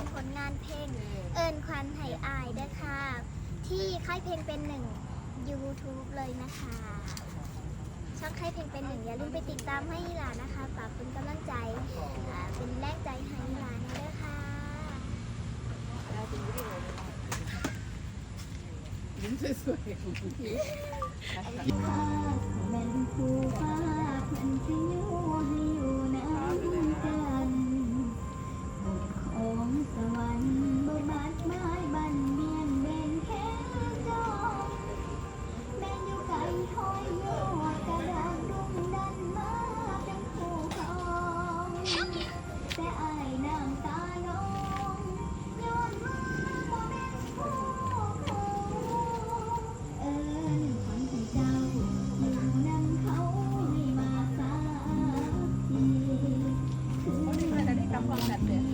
ามผลงานเพลง เอิญควันไห่อายด้วยค่ะ ที่ค่ายเพลงเป็นหนึ่ง YouTube เลยนะคะ ช่องค่ายเพลงเป็นหนึ่งอย่าลืมไปติดตามให้หลานนะคะฝากเป็นกำลังใจเป็นแรงใจให้หลานด้วยค่ะยิ้มสวยๆ that bit.